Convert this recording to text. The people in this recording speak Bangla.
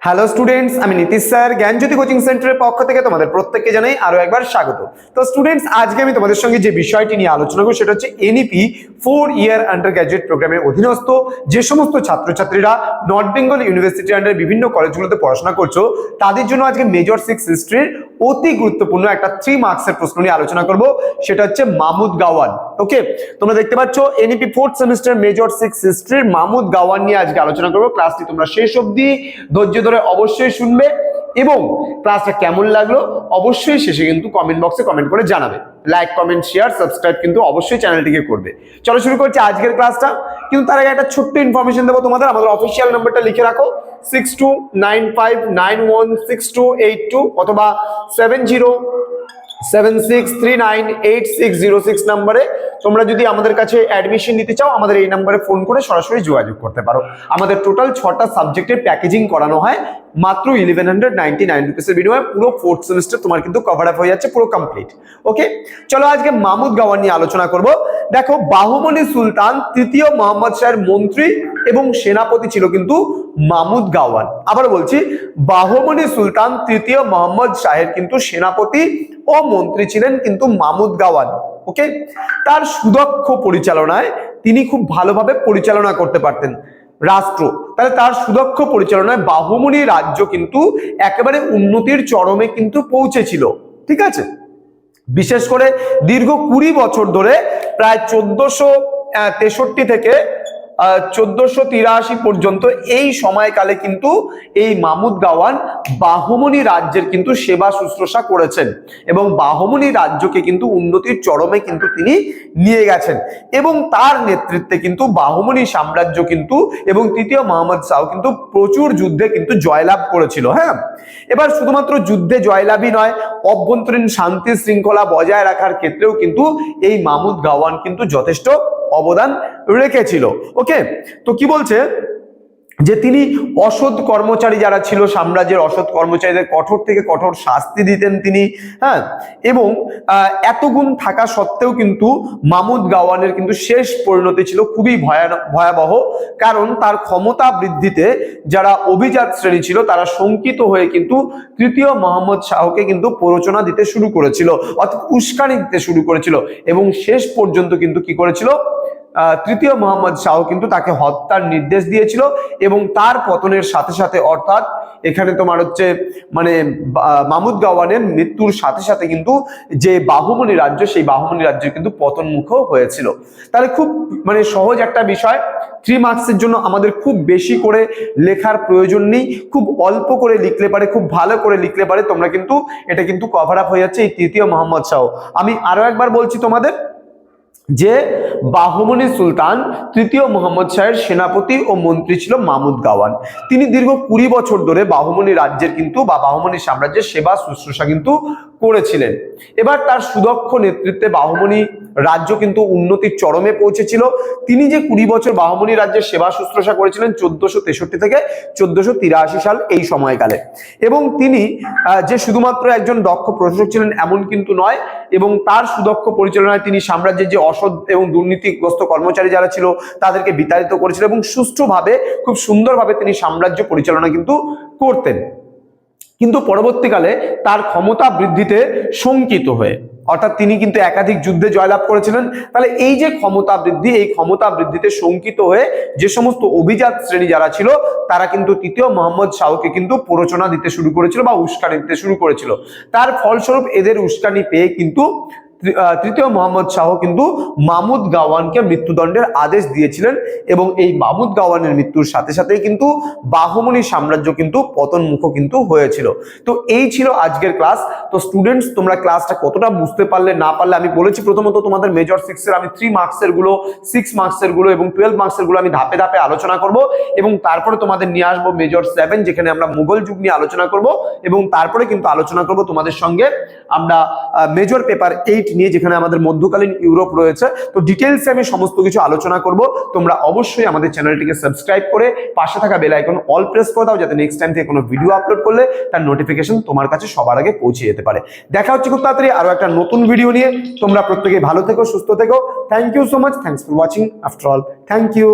হ্যালো স্টুডেন্টস আমি নীতিশ স্যার, জ্ঞানজ্যোতি কোচিং সেন্টারের পক্ষ থেকে তোমাদের প্রত্যেককে জানাই আরও একবার স্বাগত। তো স্টুডেন্টস আজকে আমি তোমাদের সঙ্গে যে বিষয়টি নিয়ে আলোচনা করব সেটা হচ্ছে NEP four year undergraduate প্রোগ্রামের অধীনস্থ যে সমস্ত ছাত্রছাত্রীরা নর্থ বেঙ্গল ইউনিভার্সিটি আন্ডার বিভিন্ন কলেজগুলোতে পড়াশোনা করছ, তাদের জন্য আজকে মেজর সিক্স হিস্ট্রির অতি গুরুত্বপূর্ণ একটা থ্রি মার্কসের প্রশ্ন নিয়ে আলোচনা করব, সেটা হচ্ছে মামুদ গাওয়ান ওকে তোমরা দেখতে পাচ্ছ NEP fourth semester major six হিস্ট্রির Mahmud Gawan নিয়ে আজকে আলোচনা করব। ক্লাসটি তোমরা শেষ অবধি ধৈর্য ধরে অবশ্যই শুনবে এবং ক্লাসটা কেমন লাগল অবশ্যই শেষে কিন্তু কমেন্ট বক্সে কমেন্ট করে জানাবে। লাইক কমেন্ট শেয়ার সাবস্ক্রাইব কিন্তু অবশ্যই চ্যানেলটিকে করবে। চলো শুরু করছি আজকের ক্লাসটা কিন্তু তার আগে একটা ছোট্ট ইনফরমেশন দেবো তোমাদের। আমাদের অফিসিয়াল নাম্বারটা লিখে রাখো। Six two nine five nine one six two eight two অথবা seven zero seven six three nine eight six zero six নাম্বারে তোমরা যদি আমাদের কাছে অ্যাডমিশন নিতে চাও, আমাদের এই নাম্বারে ফোন করে সরাসরি যোগাযোগ করতে পারো। আমাদের টোটাল ছটা সাবজেক্টের প্যাকেজিং করানো হয়, মাত্র ইলেভেন হান্ড্রেড নাইনটি নাইন রুপিসের বিনিময়ে পুরো ফোর্থ সেমিস্টার তোমার কিন্তু কভার আপ হয়ে যাচ্ছে, পুরো কমপ্লিট ওকে চলো আজকে মামুদ গাওয়ান নিয়ে আলোচনা করব। দেখো, বাহুমনি সুলতান, তৃতীয় মোহাম্মদ শাহের মন্ত্রী এবং সেনাপতি ছিল কিন্তু মামুদ গাওয়ান। আবার বলছি, বাহমনি সুলতান, তৃতীয় মোহাম্মদ শাহের কিন্তু সেনাপতি ও মন্ত্রী ছিলেন কিন্তু মামুদ গাওয়ান ওকে তার সুদক্ষ পরিচালনায় তিনি খুব ভালোভাবে পরিচালনা করতে পারতেন রাষ্ট্র। তাহলে তার সুদক্ষ পরিচালনায় বাহুমনি রাজ্য কিন্তু একেবারে উন্নতির চরমে কিন্তু পৌঁছেছিল, ঠিক আছে? বিশেষ করে দীর্ঘ কুড়ি বছর ধরে প্রায় চোদ্দশো তেষট্টি থেকে চোদ্দশো তিরাশি পর্যন্ত এই সময়কালে কিন্তু এই মামুদ গাওয়ান বাহমনি রাজ্যের কিন্তু সেবা শুশ্রূষা করেছেন এবং বাহমনি রাজ্যকে কিন্তু উন্নতির চরমে কিন্তু তিনি নিয়ে গেছেন এবং তার নেতৃত্বে কিন্তু বাহমনি সাম্রাজ্য কিন্তু এবং তৃতীয় মোহাম্মদ শাহ কিন্তু প্রচুর যুদ্ধে কিন্তু জয়লাভ করেছিল হ্যাঁ? এবার শুধুমাত্র যুদ্ধে জয়লাভই নয়, অভ্যন্তরীণ শান্তি শৃঙ্খলা বজায় রাখার ক্ষেত্রেও কিন্তু এই মামুদ গাওয়ান কিন্তু যথেষ্ট অবদান রেখেছিল। ওকে তো কি বলছে? যে তিনি অসৎ কর্মচারী যারা ছিল, সাম্রাজ্যের অসৎ কর্মচারীদের কঠোর থেকে কঠোর শাস্তি দিতেন তিনি হ্যাঁ? এবং এত গুণ থাকা সত্ত্বেও কিন্তু মামুদ গাওয়ানের কিন্তু শেষ পরিণতি ছিল খুবই ভয়াবহ। কারণ তার ক্ষমতা বৃদ্ধিতে যারা অভিজাত শ্রেণি ছিল, তারা শঙ্কিত হয়ে কিন্তু তৃতীয় মোহাম্মদ শাহকে কিন্তু প্ররোচনা দিতে শুরু করেছিল, অর্থাৎ উস্কানি দিতে শুরু করেছিল। এবং শেষ পর্যন্ত কিন্তু কি করেছিল? তৃতীয় মোহাম্মদ শাহ কিন্তু তাকে হত্যার নির্দেশ দিয়েছিল এবং তার পতনের সাথে সাথে, অর্থাৎ এখানে তোমার হচ্ছে মানে মামুদ গাওয়ানের মৃত্যুর সাথে সাথে কিন্তু যে বাহুমনি রাজ্য, সেই বাহুমনি রাজ্য কিন্তু পতনমুখ হয়েছিল। তাহলে খুব মানে সহজ একটা বিষয় থ্রি মার্কসের জন্য আমাদের খুব বেশি করে লেখার প্রয়োজন নেই, খুব অল্প করে লিখলে পারে, খুব ভালো করে লিখলে পারে, তোমরা কিন্তু এটা কিন্তু কভার আপ হয়ে যাচ্ছে এই তৃতীয় মোহাম্মদ শাহ। আমি আরও একবার বলছি তোমাদের যে বাহমনি সুলতান, তৃতীয় মোহাম্মদ শাহের সেনাপতি ও মন্ত্রী ছিল মামুদ গাওয়ান। তিনি দীর্ঘ কুড়ি বছর ধরে বাহমনি রাজ্যের কিন্তু বা বাহমনি সাম্রাজ্যের সেবা শুশ্রূষা কিন্তু করেছিলেন। এবার তার সুদক্ষ নেতৃত্বে বাহমনি রাজ্য কিন্তু উন্নতির চরমে পৌঁছেছিল। তিনি যে কুড়ি বছর বাহমনি রাজ্যের সেবা শুশ্রূষা করেছিলেন চোদ্দশো তেষট্টি থেকে চোদ্দশো তিরাশি সাল এই সময়কালে। এবং তিনি যে শুধুমাত্র একজন দক্ষ প্রশাসক ছিলেন এমন কিন্তু নয়, এবং তার সুদক্ষ পরিচালনায় তিনি সাম্রাজ্যের যে এবং দুর্নীতিগ্রস্ত কর্মচারী যারা ছিল, তাদেরকে বিতাড়িত করেছিলেন এবং সুষ্ঠুভাবে, খুব সুন্দরভাবে তিনি সাম্রাজ্য পরিচালনা কিন্তু করতেন। কিন্তু পরবর্তীকালে তার ক্ষমতা বৃদ্ধিতে শঙ্কিত হয়ে, অর্থাৎ তিনি কিন্তু একাধিক যুদ্ধে জয়লাভ করেছিলেন। তাহলে এই যে ক্ষমতা বৃদ্ধি, এই ক্ষমতা বৃদ্ধিতে শঙ্কিত হয়ে যে সমস্ত অভিজাত শ্রেণি যারা ছিল, তারা কিন্তু তৃতীয় মোহাম্মদ শাহকে কিন্তু প্ররোচনা দিতে শুরু করেছিল বা উস্কানি দিতে শুরু করেছিল। তার ফলস্বরূপ এদের উস্কানি পেয়ে কিন্তু তৃতীয় মোহাম্মদ শাহ কিন্তু মামুদ গাওয়ানকে মৃত্যুদণ্ডের আদেশ দিয়েছিলেন এবং এই মামুদ গাওয়ানের মৃত্যুর সাথে সাথেই কিন্তু বাহমনি সাম্রাজ্য কিন্তু পতনমুখ কিন্তু হয়েছিল। তো এই ছিল আজকের ক্লাস। তো স্টুডেন্টস তোমরা ক্লাসটা কতটা বুঝতে পারলে, না পারলে আমি বলেছি প্রথমত তোমাদের মেজর সিক্সের আমি থ্রি মার্কসেরগুলো সিক্স মার্কসেরগুলো এবং টুয়েলভ মার্কসেরগুলো আমি ধাপে ধাপে আলোচনা করব এবং তারপরে তোমাদের নিয়ে আসব মেজর সেভেন যেখানে আমরা মুঘল যুগ নিয়ে আলোচনা করব এবং তারপরে কিন্তু আলোচনা করব তোমাদের সঙ্গে। আমরা মেজর পেপার এইট নিয়ে যেখানে আমাদের মধ্যকালীন ইউরোপ রয়েছে, তো ডিটেলসে আমি সমস্ত কিছু আলোচনা করব। তোমরা অবশ্যই আমাদের চ্যানেলটিকে সাবস্ক্রাইব করে পাশে থাকা বেল আইকন অল প্রেস করে দাও, যাতে নেক্সট টাইম থেকে কোনো ভিডিও আপলোড করলে তার নোটিফিকেশন তোমার কাছে সবার আগে পৌঁছে যেতে পারে। দেখা হচ্ছে খুব তাড়াতাড়ি আরও একটা নতুন ভিডিও নিয়ে। তোমরা প্রত্যেকে ভালো থেকো, সুস্থ থেকো। Thank you so much thanks for watching after all thank you